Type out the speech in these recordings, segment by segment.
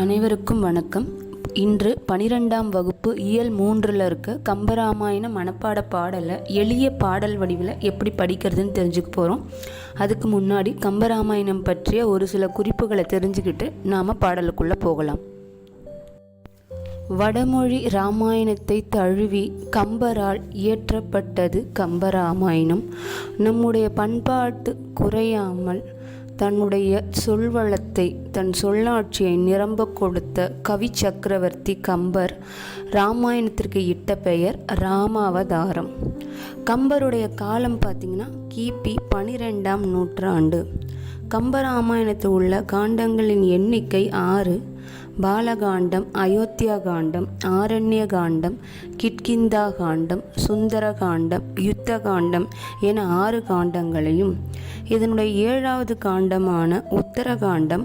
அனைவருக்கும் வணக்கம். இன்று பனிரெண்டாம் வகுப்பு இயல் மூன்றில் இருக்க கம்பராமாயண மனப்பாட பாடலை எளிய பாடல் வடிவில் எப்படி படிக்கிறதுன்னு தெரிஞ்சுக்க போகிறோம் அதுக்கு முன்னாடி கம்பராமாயணம் பற்றிய ஒரு சில குறிப்புகளை தெரிஞ்சுக்கிட்டு நாம் பாடலுக்குள்ளே போகலாம். வடமொழி ராமாயணத்தை தழுவி கம்பரால் இயற்றப்பட்டது கம்பராமாயணம். நம்முடைய பண்பாட்டு குறையாமல் தன்னுடைய சொல்வளத்தை தன் சொல்லாட்சியை நிரம்ப கொடுத்த கவி சக்கரவர்த்தி கம்பர் ராமாயணத்திற்கு இட்ட பெயர் ராமாவதாரம். கம்பருடைய காலம் பார்த்திங்கன்னா கிபி பனிரெண்டாம் நூற்றாண்டு. கம்பராமாயணத்தில் உள்ள காண்டங்களின் எண்ணிக்கை ஆறு. பாலகாண்டம் அயோத்தியா காண்டம் ஆரண்ய காண்டம் கிட்கிந்தா காண்டம் சுந்தர காண்டம் யுத்த காண்டம் என ஆறு காண்டங்களையும் இதனுடைய ஏழாவது காண்டமான உத்தரகாண்டம்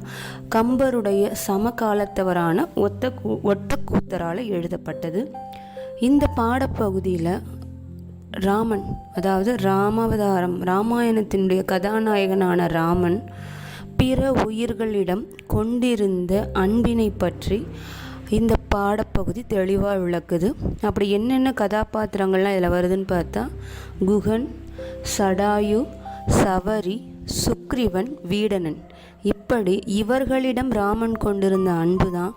கம்பருடைய சமகாலத்தவரான ஒத்த ஒட்டக்கூத்தரால் எழுதப்பட்டது. இந்த பாடப்பகுதியில் ராமன் அதாவது ராமாவதாரம் ராமாயணத்தினுடைய கதாநாயகனான ராமன் பிற உயிர்களிடம் கொண்டிருந்த அன்பினை பற்றி இந்த பாடப்பகுதி தெளிவாக விளக்குது. அப்படி என்னென்ன கதாபாத்திரங்கள்லாம் இதில் வருதுன்னு பார்த்தா குகன் சடாயு சவரி சுக்ரீவன் வீடனன். இப்படி இவர்களிடம் ராமன் கொண்டிருந்த அன்பு தான்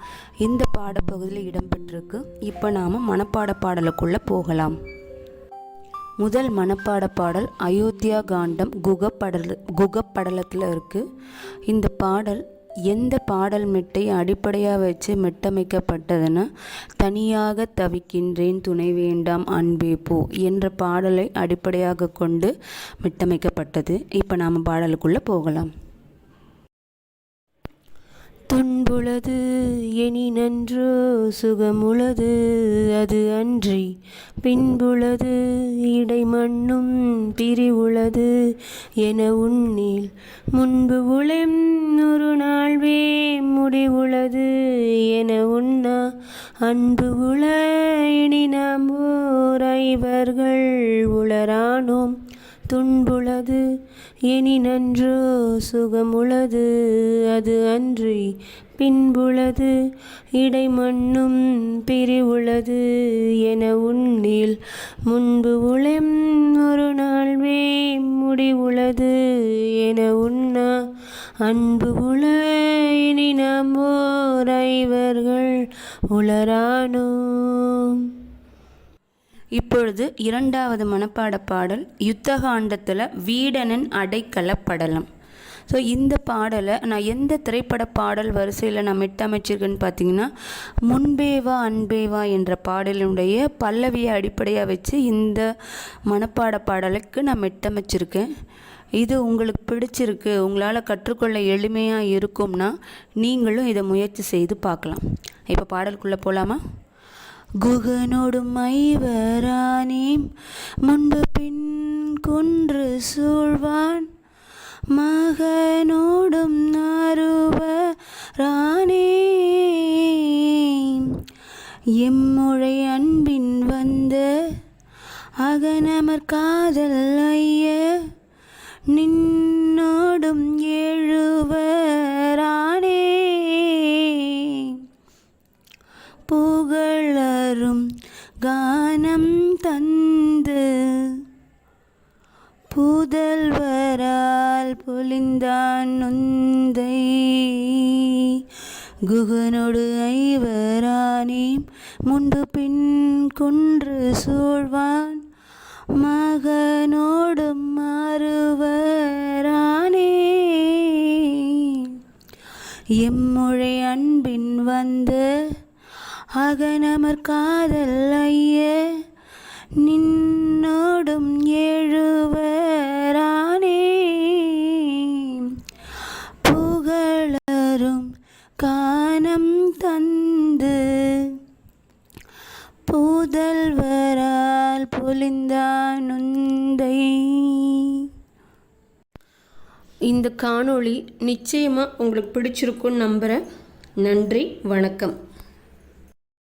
இந்த பாடப்பகுதியில் இடம்பெற்றிருக்கு. இப்போ நாம் மனப்பாட பாடலுக்குள்ளே போகலாம். முதல் மனப்பாட பாடல் அயோத்தியா காண்டம் குகப்படல் குகப்படலத்தில் இருக்குது இந்த பாடல் எந்த பாடல் மெட்டை அடிப்படையாக வச்சு மெட்டமைக்கப்பட்டதுன்னா தனியாக தவிக்கின்றேன் துணை வேண்டாம் அன்பே போ என்ற பாடலை அடிப்படையாக கொண்டு மெட்டமைக்கப்பட்டது. இப்போ நாம் பாடலுக்குள்ளே போகலாம். துன்புளது எனி நன்றோ சுகமுளது அது அன்றி பின்புளது இடைமண்ணும் பிரிவுளது என உன்னில் முன்பு உளம் ஒரு நாள்வே முடிவுளது என உண்ணா அன்பு உள இனி நாம் ஓர் ஐவர்கள் உளரானோம். துன்புளது இனி நன்றோ சுகமுளது அது அன்றி பின்புளது. இடைமண்ணும் பிரிவுளது என உன்னில் முன்பு உளம் ஒரு நாள்வே முடிவுளது என உண்ணா. அன்பு உள இனி நாம் ஓர் ஐவர்கள் உளரானோம். இப்பொழுது இரண்டாவது மனப்பாட பாடல் யுத்தகாண்டத்தில் வீடனின் அடைக்கல படலம். ஸோ இந்த பாடலை நான் எந்த திரைப்பட பாடல் வரிசையில் நான் மெட்டமைச்சிருக்கேன்னு பார்த்தீங்கன்னா முன்பேவா அன்பேவா என்ற பாடலினுடைய பல்லவியை அடிப்படையாக வச்சு இந்த மனப்பாட பாடலுக்கு நான் மெட்டமைச்சிருக்கேன். இது உங்களுக்கு பிடிச்சிருக்கு உங்களால் கற்றுக்கொள்ள எளிமையாக இருக்கும்னா நீங்களும் இதை முயற்சி செய்து பார்க்கலாம். இப்போ பாடலுக்குள்ளே போகலாமா குகனோடும் ஐவரானேம். முன்பு பின் குன்று சூழ்வான். மகனோடும் அருவரானே எம்முழை அன்பின் வந்த அகனமர் காதல் ஐய. நின்னோடும் எழுவர் புதல்வரால் பொழிந்தான் நொந்தை. குகனோடு ஐவரானேம் முன்பு பின் கொன்று சூழ்வான். மகனோடு மாறுவரானே எம்முழை அன்பின் வந்து அகனமர் காதல் ஐய நின் ஞானம் தந்து புதல்வரால் பொலிந்தான் நுந்தை இந்த காணொளி நிச்சயமாக உங்களுக்கு பிடிச்சிருக்குன்னு நம்புகிறேன் நன்றி வணக்கம்.